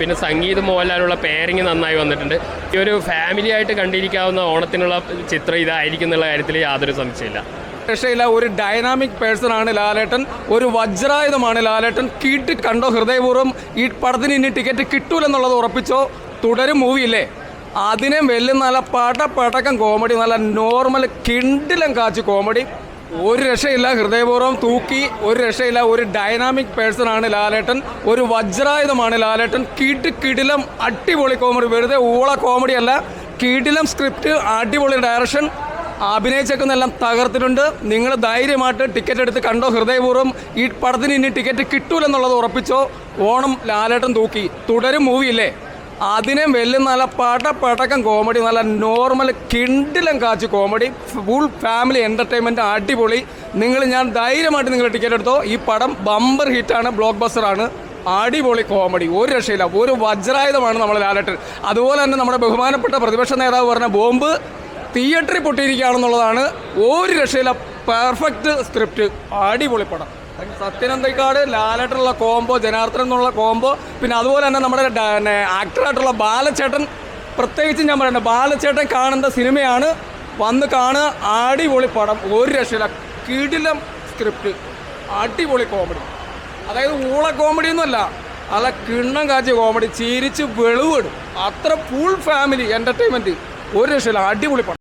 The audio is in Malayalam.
പിന്നെ സംഗീത മോഹൻലാലുള്ള പേരിങ് നന്നായി വന്നിട്ടുണ്ട്. ഈ ഒരു ഫാമിലി ആയിട്ട് കണ്ടിരിക്കാവുന്ന ഓണത്തിനുള്ള ചിത്രം ഇതായിരിക്കും എന്നുള്ള കാര്യത്തിൽ യാതൊരു സംശയമില്ല രക്ഷയില്ല ഒരു ഡൈനാമിക് പേഴ്സൺ ആണ് ലാലേട്ടൻ. ഒരു വജ്രായുധമാണ് ലാലേട്ടൻ. കീട്ട് കണ്ടോ ഹൃദയപൂർവം? ഈ പടത്തിന് ഇനി ടിക്കറ്റ് കിട്ടൂലെന്നുള്ളത് ഉറപ്പിച്ചോ? തുടരും മൂവിയില്ലേ അതിനെ വെല്ലും നല്ല പട കോമഡി നല്ല നോർമൽ കിണ്ടിലം കാച്ച് കോമഡി ഒരു രക്ഷയില്ല ഹൃദയപൂർവം തൂക്കി ഒരു രക്ഷയില്ല ഒരു ഡൈനാമിക് പേഴ്സൺ ആണ് ലാലേട്ടൻ ഒരു വജ്രായുധമാണ് ലാലേട്ടൻ. കീട്ട് കിടിലം അടിപൊളി കോമഡി വെറുതെ ഊള കോമഡി അല്ല. കിടിലം സ്ക്രിപ്റ്റ് അടിപൊളി ഡയറക്ഷൻ അഭിനയിച്ചൊക്കെ എല്ലാം തകർത്തിട്ടുണ്ട്. നിങ്ങൾ ധൈര്യമായിട്ട് ടിക്കറ്റ് എടുത്ത് കണ്ടോ? ഹൃദയപൂർവം ഈ പടത്തിന് ഇനി ടിക്കറ്റ് കിട്ടൂലെന്നുള്ളത് ഉറപ്പിച്ചോ? ഓണം ലാലേട്ടൻ തൂക്കി. തുടരും മൂവിയില്ലേ അതിനെ വലിയ നല്ല പട പടക്കം കോമഡി നല്ല normal കിണ്ടിലും catch comedy full family entertainment അടിപൊളി. നിങ്ങൾ ഞാൻ ധൈര്യമായിട്ട് നിങ്ങൾ ടിക്കറ്റ് എടുത്തോ. ഈ പടം ബമ്പർ ഹിറ്റാണ് ബ്ലോക്ക് ബസ്റ്ററാണ് അടിപൊളി കോമഡി ഒരു രക്ഷയില്ല. ഒരു വജ്രായുധമാണ് നമ്മൾ ലാലട്ടൻ. അതുപോലെ തന്നെ നമ്മുടെ ബഹുമാനപ്പെട്ട പ്രതിപക്ഷ നേതാവ് പറഞ്ഞ ബോംബ് തിയേറ്ററിൽ പൊട്ടിയിരിക്കുകയാണെന്നുള്ളതാണ്. ഒരു രക്ഷയില്ല. പെർഫെക്റ്റ് സ്ക്രിപ്റ്റ് അടിപൊളി പടം. സത്യനന്ദിക്കാട് ലാലേട്ടുള്ള കോംബോ ജനാർദ്ദൻ എന്നുള്ള കോംബോ പിന്നെ അതുപോലെ തന്നെ നമ്മുടെ ആക്ടറായിട്ടുള്ള ബാലചേട്ടൻ. പ്രത്യേകിച്ച് ഞാൻ പറയുന്നത് ബാലചേട്ടൻ കാണേണ്ട സിനിമയാണ്. വന്ന് കാണുക അടിപൊളി പടം. ഒരു രക്ഷയില്ല. കിടിലം സ്ക്രിപ്റ്റ് അടിപൊളി കോമഡി അതായത് ഊള കോമഡി ഒന്നുമല്ല. അല്ല കിണ്ണം കാച്ചിയ കോമഡി ചിരിച്ച് വെളിവിടും അത്ര ഫുൾ ഫാമിലി എന്റർടൈൻമെന്റ് ഒരു രക്ഷയില്ല. അടിപൊളി പടം.